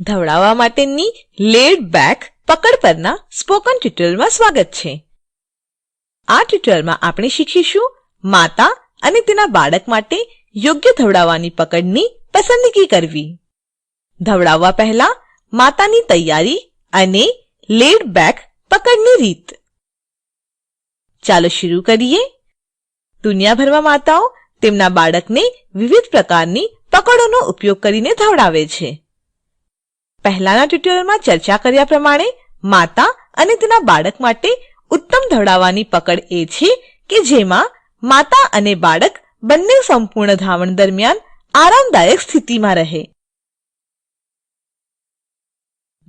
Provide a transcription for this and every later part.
ધવડાવવા માટેની lead back પકડ પરના સ્પોકન ટ્યુટોરીયલમાં સ્વાગત છે. આ ટ્યુટોરીયલમાં આપણે શીખીશું માતા અને તેના બાળક માટે યોગ્ય ધવડાવવાની પકડની પસંદગી કરવી. ધવડાવવા પહેલા માતાની તૈયારી અને લેડ બેક પકડની રીત. ચાલો શરૂ કરીએ. દુનિયાભરમાં માતાઓ તેમના બાળકને વિવિધ પ્રકારની પકડોનો ઉપયોગ કરીને ધવડાવે છે. પહેલાના ટ્યુટોરીયલમાં ચર્ચા કર્યા પ્રમાણે માતા અને તેના બાળક માટે ઉત્તમ ધવડાવવાની પકડ એ છે કે જેમાં માતા અને બાળક બંને સંપૂર્ણ ધાવણ દરમિયાન આરામદાયક સ્થિતિમાં રહે.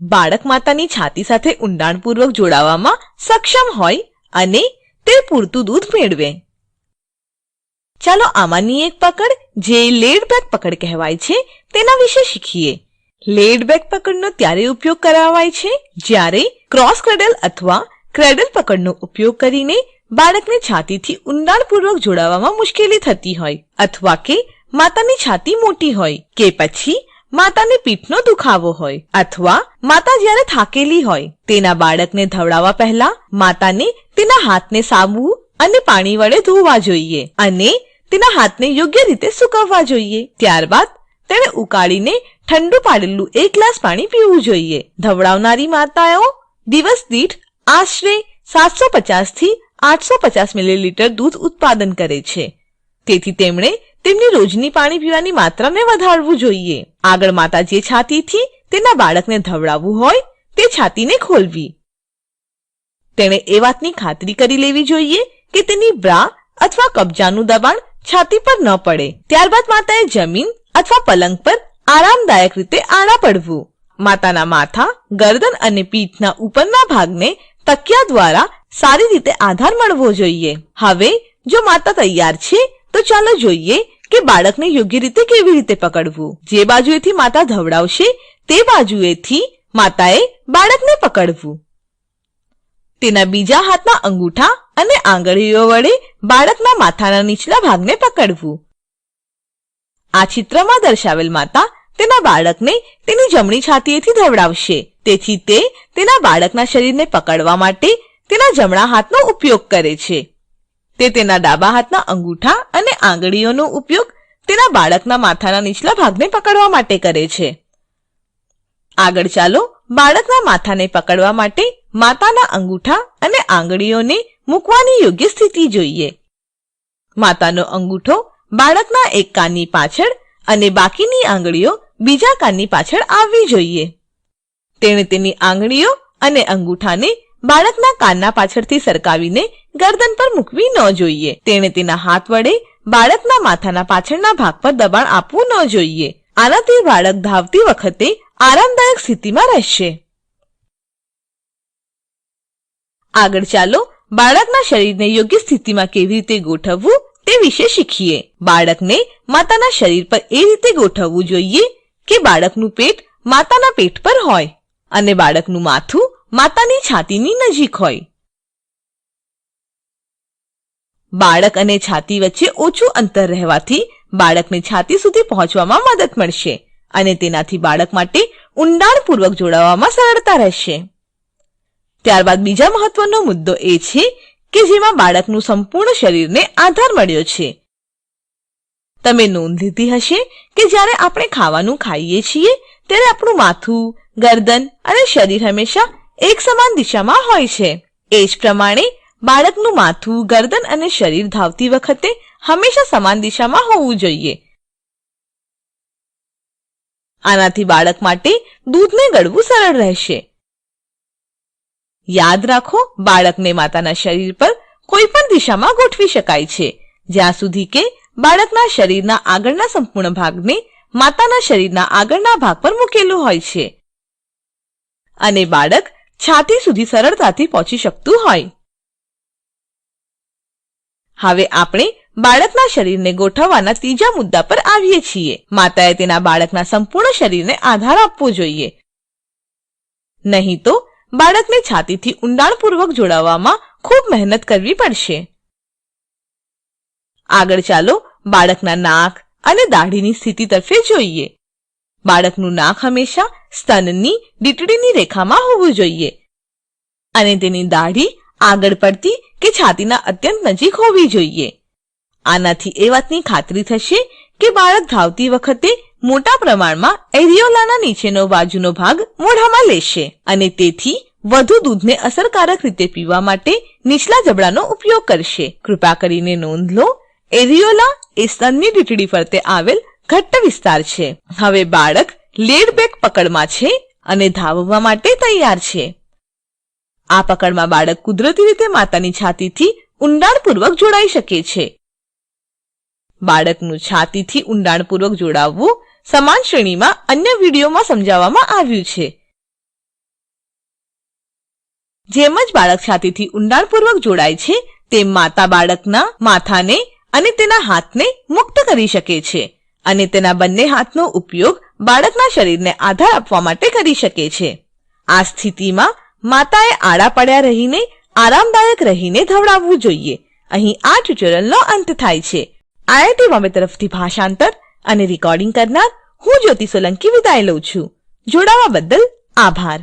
બાળક માતાની છાતી સાથે ઊંડાણપૂર્વક જોડાવામાં સક્ષમ હોય અને તે પૂરતું દૂધ મેળવે. ચાલો આમાંની એક પકડ, જે લેડ પકડ કહેવાય છે, તેના વિશે શીખીએ. લેડ બેક પકડનો ત્યારે ઉપયોગ કરાવાય છે જ્યારે ક્રોસ ક્રેડલ અથવા ક્રેડલ પકડનો ઉપયોગ કરીને બાળકને છાતીથી ઊંડાણપૂર્વક જોડાવામાં મુશ્કેલી થતી હોય અથવા કે માતાની છાતી મોટી હોય કે પછી માતાને પીઠનો દુખાવો હોય અથવા માતા જ્યારે થાકેલી હોય તેના બાળકને ધવડાવવા પહેલા માતાને તેના હાથને સાબુ અને પાણી વડે ધોવા જોઈએ અને તેના હાથને યોગ્ય રીતે સૂકવવા જોઈએ. ત્યારબાદ તેને ઉકાળીને ઠંડુ પાડેલું એક ગ્લાસ પાણી પીવું જોઈએ. ધવડાવનારી માતાઓ, દિવસ દીઠ આશરે સાતસો થી આઠસો પચાસ મિલીલીટર દૂધ ઉત્પાદન કરે છે. તેથી તેમણે તેમની રોજની પાણી પીવાની માત્રાને વધારવું જોઈએ. આગળ માતા જે છાતીથી તેના બાળકને ધવડાવવું હોય તે છાતીને ખોલવી. તેણે એ વાતની ખાતરી કરી લેવી જોઈએ કે તેની બ્રા અથવા કબજાનું દબાણ છાતી પર ન પડે. ત્યારબાદ માતાએ જમીન અથવા પલંગ પર આરામદાયક રીતે આડા પડવું. માતાના માથા, ગરદન અને પીઠના ઉપરના ભાગને તકિયા દ્વારા સારી રીતે આધાર મળવો જોઈએ. હવે, જો માતા તૈયાર છે, તો ચાલો જોઈએ કે બાળકને યોગ્ય રીતે કેવી રીતે પકડવું. જે બાજુએથી માતા ધવડાવશે, તે બાજુએથી માતાએ બાળકને પકડવું. તેના બીજા હાથના અંગૂઠા અને આંગળીઓ વડે બાળકના માથાના નીચલા ભાગને પકડવું. આ ચિત્રમાં દર્શાવેલ માતા તેના બાળકને તેની જમણી છાતીએથી ધવડાવશે. તેથી તે તેના બાળકના શરીરને પકડવા માટે તેના જમણા હાથનો ઉપયોગ કરે છે. તે તેના ડાબા હાથના અંગૂઠા અને આંગળીઓનો ઉપયોગ તેના બાળકના માથાના નીચલા ભાગને પકડવા માટે કરે છે. આગળ ચાલો બાળકના માથાને પકડવા માટે માતાના અંગૂઠા અને આંગળીઓને મૂકવાની યોગ્ય સ્થિતિ જોઈએ. માતાનો અંગૂઠો બાળકના એક કાનની પાછળ અને બાકીની આંગળીઓ બીજા કાનની પાછળ આવવી જોઈએ. તેણે તેની આંગળીઓ અને અંગૂઠાને બાળકના કાનના પાછળથી સરકાવીને ગરદન પર મૂકવી ન જોઈએ. તેણે તેના હાથ વડે બાળકના માથાના પાછળના ભાગ પર દબાણ આપવું ન જોઈએ. આનાથી બાળક ધાવતી વખતે આરામદાયક સ્થિતિમાં રહેશે. આગળ ચાલો બાળકના શરીરને યોગ્ય સ્થિતિમાં કેવી રીતે ગોઠવવું? તે વિશે શીખીએ. બાળકને માતાના શરીર પર એ રીતે ગોઠવવું જોઈએ કે બાળકનું પેટ માતાના પેટ પર હોય અને બાળકનું માથું માતાની છાતીની નજીક હોય. બાળક અને છાતી વચ્ચે ઓછું અંતર રહેવાથી બાળકને છાતી સુધી પહોંચવામાં મદદ મળશે અને તેનાથી બાળક માટે ઊંડાણપૂર્વક જોડાવામાં સરળતા રહેશે. ત્યારબાદ બીજા મહત્વનો મુદ્દો એ છે કે જેમાં બાળકનું સંપૂર્ણ શરીરને આધાર મળ્યો છે. તમે નોંધ લીધી હશે કે જ્યારે આપણે ખાવાનું ખાઈએ છીએ, ત્યારે આપણું માથું, ગરદન અને શરીર હંમેશા એક સમાન દિશામાં હોય છે. એ જ પ્રમાણે બાળકનું માથું, ગરદન અને શરીર ધાવતી વખતે હંમેશા સમાન દિશામાં હોવું જોઈએ. આનાથી બાળક માટે દૂધને ગળવું સરળ રહેશે. યાદ રાખો, બાળકને માતાના શરીર પર કોઈ પણ દિશામાં ગોઠવી શકાય છે. જ્યાં સુધી કે બાળકના શરીરના આગળના સંપૂર્ણ ભાગને માતાના શરીરના આગળના ભાગ પર મૂકેલું હોય છે. અને બાળક છાતી સુધી સરળતાથી પહોંચી શકતું હોય. હવે આપણે બાળકના શરીરને ગોઠવવાના ત્રીજા મુદ્દા પર આવીએ છીએ. માતાએ તેના બાળકના સંપૂર્ણ શરીરને આધાર આપવો જોઈએ. નહીં તો બાળકને છાતીથી ઊંડાણપૂર્વક જોડાવામાં ખૂબ મહેનત કરવી પડશે. આગળ ચાલો બાળકના નાક અને દાઢીની સ્થિતિ તરફે જોઈએ. બાળકનું નાક હંમેશા સ્તનની ડીટડીની રેખામાં હોવું જોઈએ અને તેની દાઢી આગળ પડતી કે છાતીના અત્યંત નજીક હોવી જોઈએ. આનાથી એ વાતની ખાતરી થશે કે બાળક ધાવતી વખતે મોટા પ્રમાણમાં એરિયોલાના નીચેનો બાજુનો ભાગ મોઢામાં લેશે અને તેથી વધુ દૂધને અસરકારક રીતે પીવા માટે નીચલા જબડાનો ઉપયોગ કરશે. કૃપા કરીને નોંધ લો, એરિયોલા એ સ્તનની ડીટડી ફરતે આવેલ ઘટ્ટ વિસ્તાર છે. હવે બાળક લેડ બેક પકડમાં છે અને ધાવવા માટે તૈયાર છે. આ પકડમાં બાળક કુદરતી રીતે માતાની છાતીથી ઊંડાણપૂર્વક જોડાઈ શકે છે. બાળકનું છાતીથી ઊંડાણપૂર્વક જોડાવવું સમાન શ્રેણીમાં અન્ય વિડીયોમાં સમજાવવામાં આવ્યું છે. જેમ જ બાળક છાતીથી ઊંડાણપૂર્વક જોડાય છે, તેમ માતા બાળકના માથાને અને તેના હાથને મુક્ત કરી શકે છે અને તેના બંને હાથનો ઉપયોગ બાળકના શરીરને આધાર આપવા માટે કરી શકે છે. આ સ્થિતિમાં માતાએ આડા પડ્યા રહીને, આરામદાયક રહીને ધવડાવવું જોઈએ. અહીં આ ટ્યુટોરિયલનો અંત થાય છે. આઈઆઈટી બોમ્બે તરફથી ભાષાંતર અને રેકોર્ડીંગ કરનાર હું જ્યોતિ સોલંકી વિદાય લઉં છું. જોડાવા બદલ આભાર.